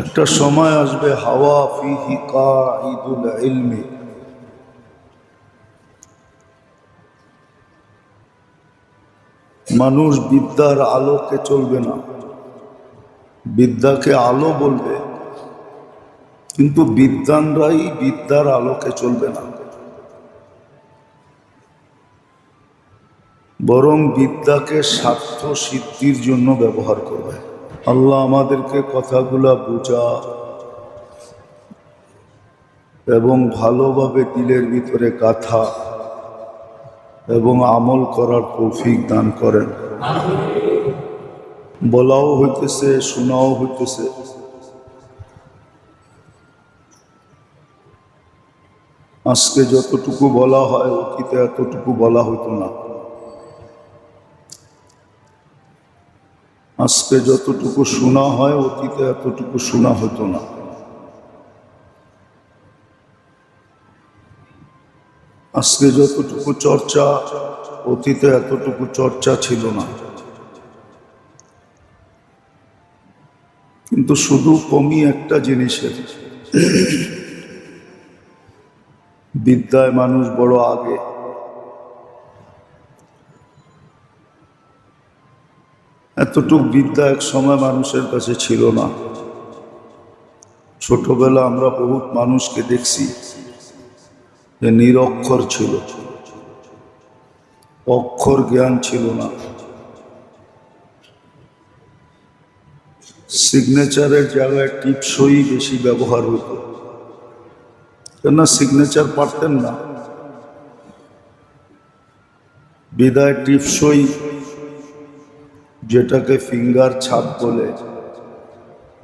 একটা সময় আসবে, হাওয়া ফিহি কাঈদুল ইলমি। মানুষ বিদ্যার আলোকে চলবে না। বিদ্যাকে আলো বলবে, কিন্তু বিদ্যানরাই বিদ্যার আলোকে চলবে না। বরং বিদ্যাকে স্বার্থ সিদ্ধির জন্য ব্যবহার করবে। আল্লাহ আমাদেরকে কথাগুলা বোঝা এবং ভালোভাবে দিলের ভিতরে গাথা এবং আমল করার তৌফিক দান করেন। বলাও হইতেছে, শোনাও হইতেছে। আজকে যতটুকু বলা হয়, অতীতে এতটুকু বলা হইতো না। আজকে যতটুকু শোনা হয়, অতীতে এতটুকু শোনা হতো না। আজকে যতটুকু চর্চা, অতীতে এতটুকু চর্চা ছিল না। কিন্তু শুধু কমই একটা জিনিসের। বিদ্যায় মানুষ বড় আগে। এতটুক বিদ্যা এক সময় মানুষের কাছে ছিল না। ছোটবেলা আমরা বহুত মানুষকে দেখছি যে নিরক্ষর ছিল। অক্ষর জ্ঞান ছিল না। সিগনেচারের জায়গায় টিপসই বেশি ব্যবহার হতো। কেননা সিগনেচার পারতেন না। বিদায় টিপসই যেটাকে ফিঙ্গার ছাপ বলে,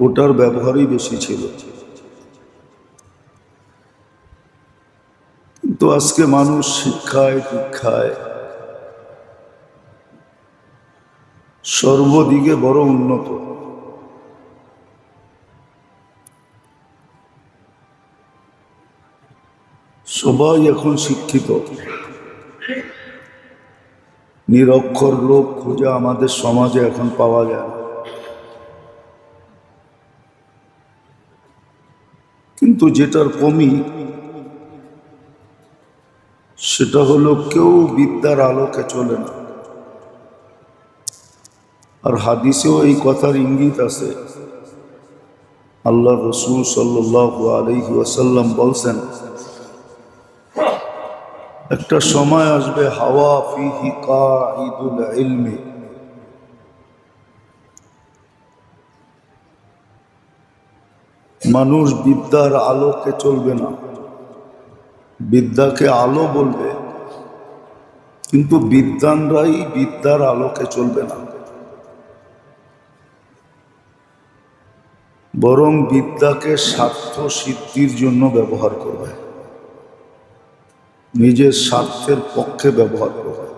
ওটার ব্যবহারই বেশি ছিল। কিন্তু আজকে মানুষ শিক্ষায়, দীক্ষায় সর্বদিকে বড় উন্নত। সবাই এখন শিক্ষিত। নিরক্ষর লোক খুঁজে আমাদের সমাজে এখন পাওয়া যায় কিন্তু যেটার কমি, সেটা হলো কেউ বিদ্যার আলোকে চলে না। আর হাদিসেও এই কথার ইঙ্গিত আছে। আল্লাহ রসুল সাল্লাহ আলহি ওয়াসাল্লাম বলছেন একটা সময় আসবে, হাওয়া ফিহি কাঈদুল ইলমি। মানুষ বিদ্যার আলোকে চলবে না। বিদ্যাকে আলো বলবে, কিন্তু বিদ্যানরাই বিদ্যার আলোকে চলবে না। বরং বিদ্যাকে স্বার্থ সিদ্ধির জন্য ব্যবহার করবে। নিজের স্বার্থের পক্ষে ব্যবহার করবে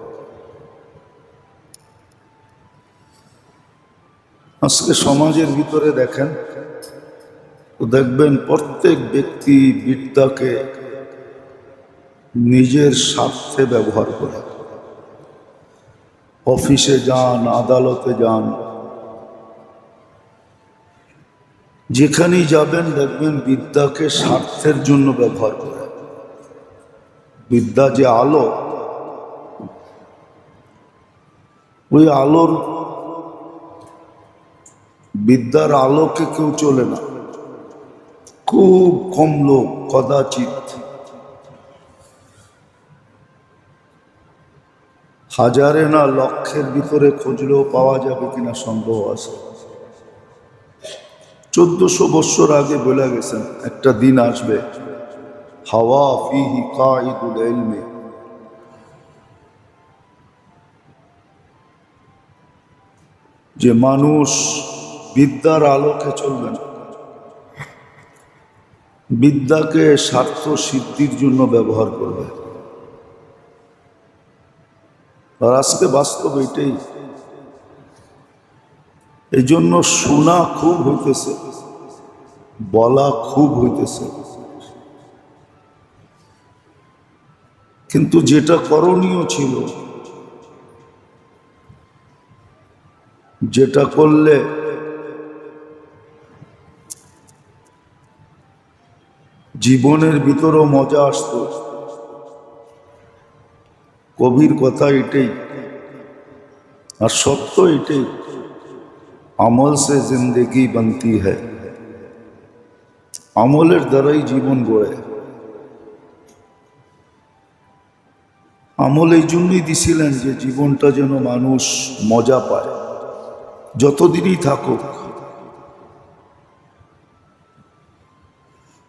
আজকে সমাজের ভিতরে দেখেন দেখবেন প্রত্যেক ব্যক্তি বিদ্যাকে নিজের স্বার্থে ব্যবহার করে। অফিসে যান, আদালতে যান, যেখানেই যাবেন দেখবেন বিদ্যাকে স্বার্থের জন্য ব্যবহার করে। বিদ্যা যে আলো, ওই আলোর বিদ্যার আলোকে কেউ চলে না। খুব কম লোক, কদাচিৎ হাজারে না লক্ষের ভিতরে খুঁজলেও পাওয়া যাবে কিনা সন্দেহ আছে। চোদ্দশো বৎসর আগে বলে গেছেন, একটা দিন আসবে হাওয়া ফিহি কাঈদুল ইলমে। যে মানুষ বিদ্যার আলোকে চলবে না, বিদ্যাকে স্বার্থ সিদ্ধির জন্য ব্যবহার করবে। আর আজকে বাস্তব এটাই এই জন্য শোনা খুব হইতেছে, বলা খুব হইতেছে। কিন্তু যেটা করণীয় ছিল, যেটা করলে জীবনের ভিতরও মজা আসতো। কবির কথা এটাই, আর সত্য এটাই, আমল সে জিন্দগি বনতি হ্যায়। আমলের দ্বারাই জীবন গড়ে। আমল এই জন্যই দিছিলেন যে জীবনটা যেন মানুষ মজা পায়। যতদিনই থাকুক।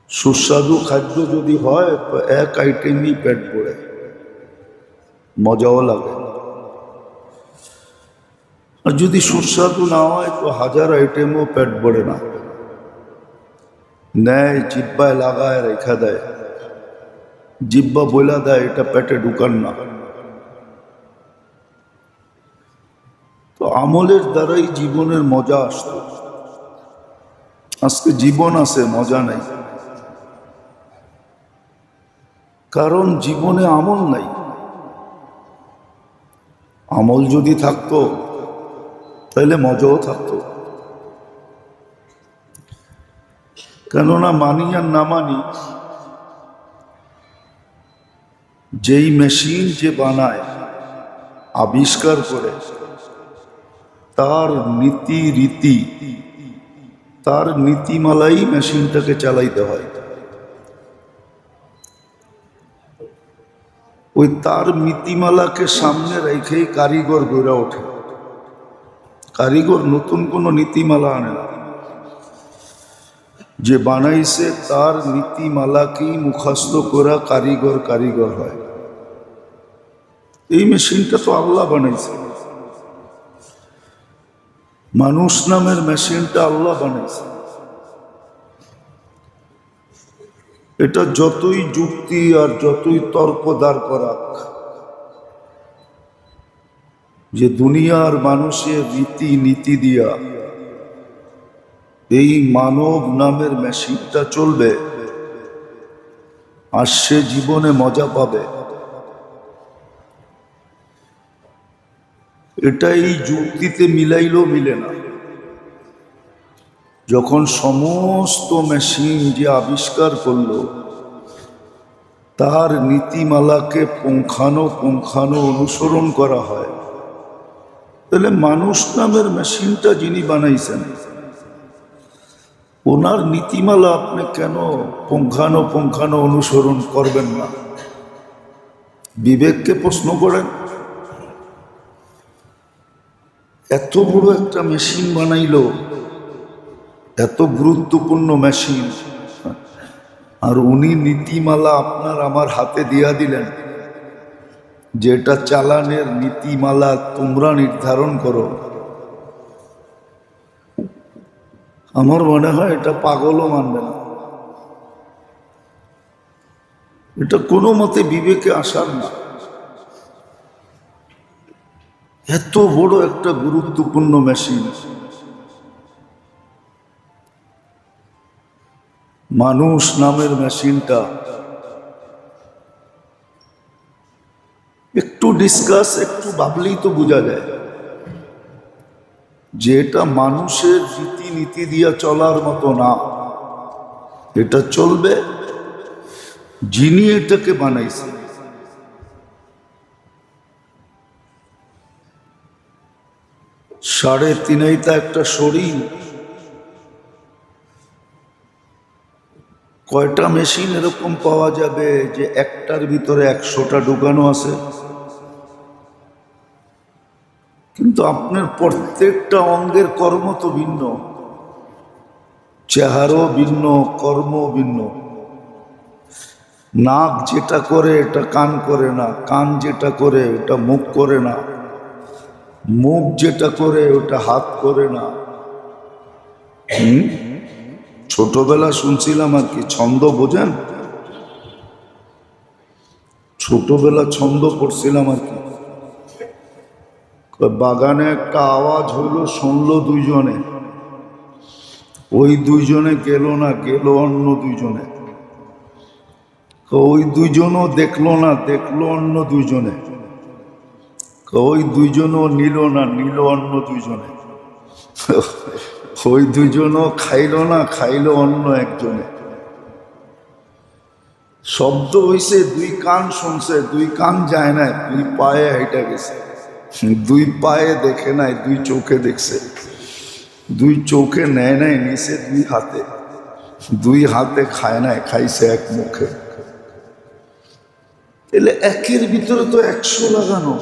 সুস্বাদু খাদ্য যদি হয়, এক আইটেমই পেট পড়ে মজাও লাগে। আর যদি সুস্বাদু না হয়, তো হাজার আইটেমও পেট ভরে না। নেয় জিব্বায় লাগায় রেখা দেয়। জিব্বা বইলা দেয়, এটা পেটে ঢুকান না। তো আমলের দ্বারাই জীবনের মজা আসত। আজকে জীবন আছে, মজা নাই। কারণ জীবনে আমল নাই। আমল যদি থাকতো তাহলে মজাও থাকতো। কেননা মানি আর না মানি যেই মেশিন যে বানায়, আবিষ্কার করে, তার নীতি রীতি তার নীতিমালাই মেশিনটাকে চালাইতে হয়। ওই তার নীতিমালাকে সামনে রেখেই কারিগর গড়ে ওঠে। কারিগর নতুন কোনো নীতিমালা আনে না। যে বানাইছে তার নীতিমালাকেই মুখাস্ত করা কারিগর কারিগর হয়। এই মেশিনটা তো আল্লাহ বানাইছে। মানুষ নামের মেশিনটা আল্লাহ বানাইছে। এটা যতই যুক্তি আর যতই তর্ক দাঁড় করাক, যে দুনিয়ার মানুষের রীতি নীতি দিয়া এই মানব নামের মেশিনটা চলবে আর সে জীবনে মজা পাবে। এটা এই যুক্তিতে মিলাইলেও মিলে না। যখন সমস্ত মেশিন যে আবিষ্কার করল, তার নীতিমালাকে পুঙ্খানো পুঙ্খানো অনুসরণ করা হয়। তাহলে মানুষ নামের মেশিনটা যিনি বানাইছেন ওনার নীতিমালা আপনি কেন পুঙ্খানো পুঙ্খানো অনুসরণ করবেন না? বিবেককে প্রশ্ন করেন। এত বড় একটা মেশিন বানাইল, এত গুরুত্বপূর্ণ মেশিন। আর উনি নীতিমালা আপনার আমার হাতে দিয়া দিলেন, যেটা চালানের নীতিমালা তোমরা নির্ধারণ করো। আমার মনে হয় এটা পাগলও মানবে না। এটা কোনো মতে বিবেকে আসার না। এত বড় একটা গুরুত্বপূর্ণ মেশিন মানুষ নামের মেশিনটা একটু ডিসকাস একটু ভাবলেই তো বোঝা যায়। যে এটা মানুষের রীতিনীতি দিয়া চলার মতো না, এটা চলবে যিনি এটাকে বানাইছেন। সাড়ে তিনাইতা একটা শরীর, কয়টা মেশিন এরকম পাওয়া যাবে যে একটার ভিতরে একশোটা ঢুকানো আছে? কিন্তু আপনার প্রত্যেকটা অঙ্গের কর্ম তো ভিন্ন। চেহারও ভিন্ন কর্ম ভিন্ন। নাক যেটা করে, এটা কান করে না। কান যেটা করে ওটা মুখ করে না। মুখ যেটা করে, ওটা হাত করে না। ছোটবেলা শুনছিলাম আর কি, ছন্দ বোঝেন? ছোটবেলা ছন্দ পড়ছিলাম আর কি। বাগানে একটা আওয়াজ হইল শুনলো দুইজনে। ওই দুইজনে গেল না, গেল অন্য দুইজনে। ওই দুইজনও দেখল না, দেখল অন্য দুইজনে। ওই দুইজনও নিল না, নিল অন্য দুইজনে। ওই দুজনও খাইলো না, খাইলো অন্য একজনে। শব্দ হইছে, দুই কান শুনছে, দুই কান যায় না দুই পায়ে হেঁটে গেছে। দুই পায়ে দেখে নাই, দুই চোখে দেখছে। দুই চোখে নেয় নাই, নিছে দুই হাতে। দুই হাতে খায় নাই, খাইছে এক মুখে। এলে একের ভিতরে তো একশো লাগানো।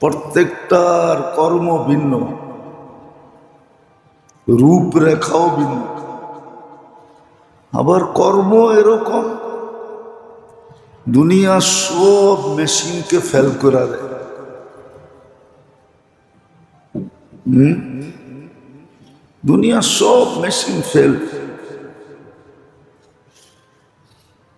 প্রত্যেকটার কর্ম ভিন্ন। রূপরেখাও ভিন্ন। আবার কর্ম এরকম। দুনিয়া সব মেশিনকে ফেল করে দেয়। দুনিয়া সব মেশিন ফেল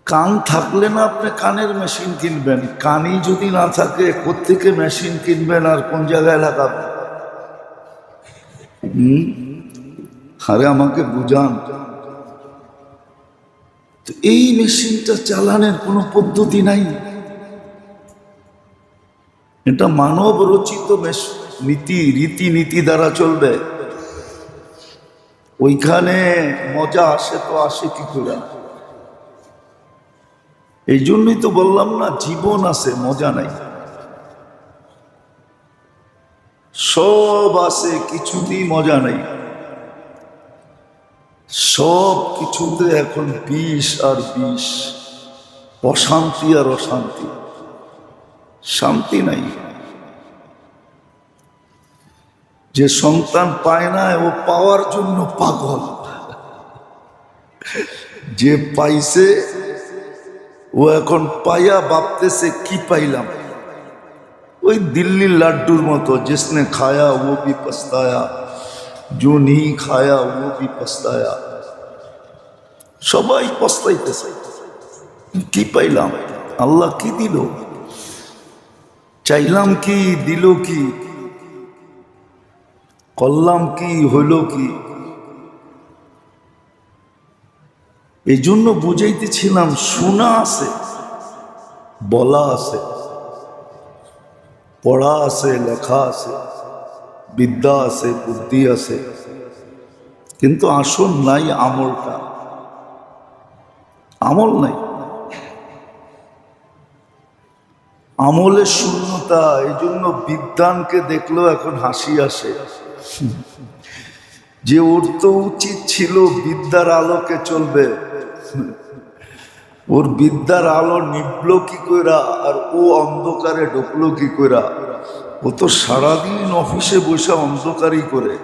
কান থাকলে না আপনি কানের মেশিন কিনবেন, কানই যদি না থাকে কোত্থেকে মেশিন কিনবেন আর কোন জায়গায় লাগাবেন? আরে আমাকে বুঝান। তো এই মেশিনটা চালানোর কোনো পদ্ধতি নাই। এটা মানব রচিত মেশ- নীতি, রীতিনীতি দ্বারা চলবে। ওইখানে মজা আসে তো আসে কি করে? এই জন্যই তো বললাম না, জীবন আছে, মজা নাই। সব আছে, কিছুতেই মজা নাই। সব কিছুতে এখন বিষ আর বিষ, অশান্তি আর অশান্তি। শান্তি নাই। যে সন্তান পায় না, ও পাওয়ার জন্য পাগল। যে পাইছে, ও এখন পাইয়া ভাবতেছে, কি পাইলাম? ওই দিল্লির লাড্ডুর মতো, যেসনে খায়া, ও বি পস্তায়া। যো নি খায়া, ও বি পস্তায়া। সবাই পস্তাইতেছে। কি পাইলাম? আল্লাহ কি দিল? চাইলাম কি, দিল কি? করলাম কি, হইল কি? এই জন্য বুঝাইতেছিলাম, শোনা আছে, বলা আছে, পড়া আছে, লেখা আছে, বিদ্যা আছে, বুদ্ধি আছে, কিন্তু আসল নাই আমলটা। আমল নাই। আমলের শূন্যতা এই জন্য বিদ্যানকে দেখলেও এখন হাসি আসে। যে ওর তো উচিত ছিল বিদ্যার আলোকে চলবে। ওর বিদ্যার আলো নিবলো কি কইরা, আর ও অন্ধকারে ঢুকলো কি কইরা? ও তো সারাদিন অফিসে বসে অন্ধকারই করে।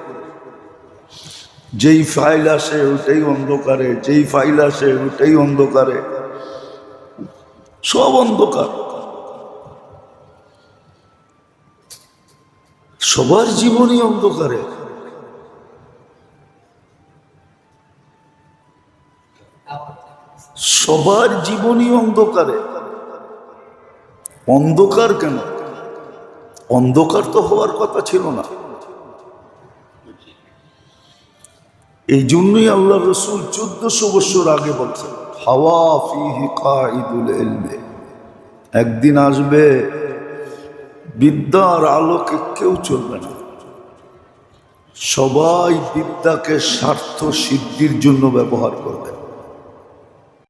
যেই ফাইল আসে ওটাই অন্ধকারে, যেই ফাইল আসে ওটাই অন্ধকারে। সব অন্ধকার। সবার জীবনই অন্ধকারে। সবার জীবনই অন্ধকারে। অন্ধকার কেন? অন্ধকার তো হওয়ার কথা ছিল না। এই জন্যই আল্লাহ রসুল চোদ্দশো বছর আগে বলছেন, হাওয়া কাঈদুল ইলমে। একদিন আসবে বিদ্যার আলোকে কেউ চলবে না। সবাই বিদ্যাকে স্বার্থ সিদ্ধির জন্য ব্যবহার করবে।